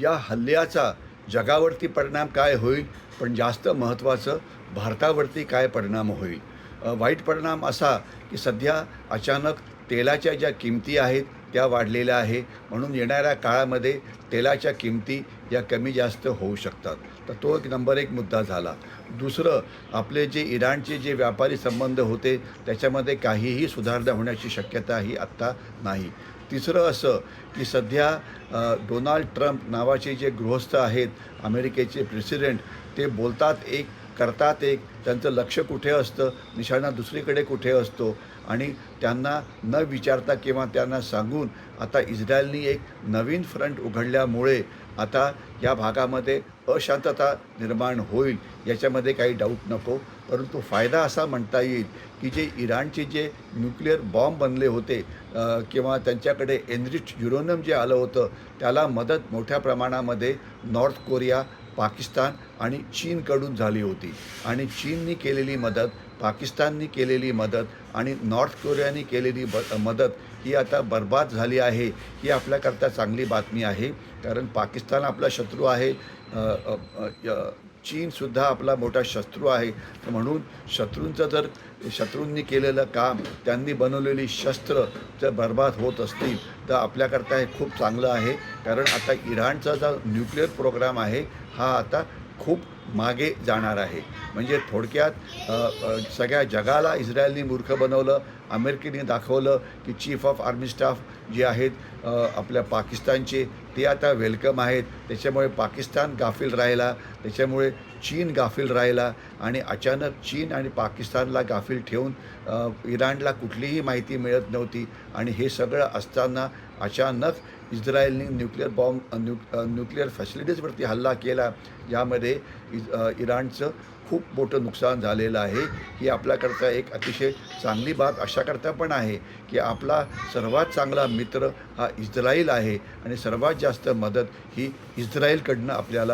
या हल्ल्याचा जगावरती परिणाम काय होईल? पण जास्त महत्त्वाचं भारतावरती काय परिणाम होईल? वाईट परिणाम असा की सध्या अचानक तेलाच्या ज्या किमती आहेत त्या वाढलेल्या आहे. म्हणून येणाऱ्या काळामध्ये तेलाच्या किमती या कमी जास्त होऊ शकतात. तर तो एक नंबर एक मुद्दा झाला. दुसरं आपले जे इराणचे जे व्यापारी संबंध होते त्याच्यामध्ये काहीही सुधारणा होण्याची शक्यता ही आत्ता नाही. तिसरं असं की सध्या डोनाल्ड ट्रम्प नावाचे जे गृहस्थ आहेत अमेरिकेचे प्रेसिडेंट ते बोलतात एक करतात एक त्यांचं लक्ष कुठे असतं निशाणा दुसरीकडे कुठे असतो? आणि त्यांना न विचारता किंवा त्यांना सांगून आता इस्रायलनी एक नवीन फ्रंट उघडल्यामुळे आता या भागामध्ये अशांतता निर्माण होईल याच्यामध्ये काही डाऊट नको. परंतु फायदा असा म्हणता येईल की जे इराणचे जे न्यूक्लिअर बॉम्ब बनले होते किंवा त्यांच्याकडे एनरिच युरोनियम जे आलं होतं त्याला मदत मोठ्या प्रमाणामध्ये नॉर्थ कोरिया पाकिस्तान आणि चीनकडून झाली होती. आणि चीननी केलेली मदत पाकिस्ताननी केलेली मदत आणि नॉर्थ कोरियाने केलेली ब मदत ही आता बर्बाद झाली आहे ही आपल्याकरता चांगली बातमी आहे. कारण पाकिस्तान आपला शत्रू आहे य- चीनसुद्धा आपला मोठा शत्रू आहे. तर म्हणून शत्रूंचं जर शत्रूंनी केलेलं काम त्यांनी बनवलेली शस्त्र जर बर्बाद होत असतील तर आपल्याकरता हे खूप चांगलं आहे. कारण आता इराणचा जो न्यूक्लिअर प्रोग्राम आहे हा आता खूप मागे जाणार आहे. म्हणजे थोडक्यात सगळ्या जगाला इस्रायलनी मूर्ख बनवलं अमेरिकेने दाखवलं की चीफ ऑफ आर्मी स्टाफ जे आहेत आपल्या पाकिस्तानचे ते आता वेलकम आहेत. त्याच्यामुळे पाकिस्तान गाफील राहिला त्याच्यामुळे चीन गाफील राहिला आणि अचानक चीन आणि पाकिस्तानला गाफील ठेवून इराणला कुठलीही माहिती मिळत नव्हती आणि हे सगळं असताना अचानक इस्रायलने न्यूक्लिअर बॉम्ब न्यू न्यूक्लिअर फॅसिलिटीजवरती हल्ला केला. ज्यामध्ये इज इराणचं खूप मोठं नुकसान झालेलं आहे. ही आपल्याकरता एक अतिशय चांगली बाब अशाकरता पण आहे की आपला सर्वात चांगला मित्र हा इस्रायल आहे आणि सर्वात जास्त मदत ही इस्रायलकडनं आपल्याला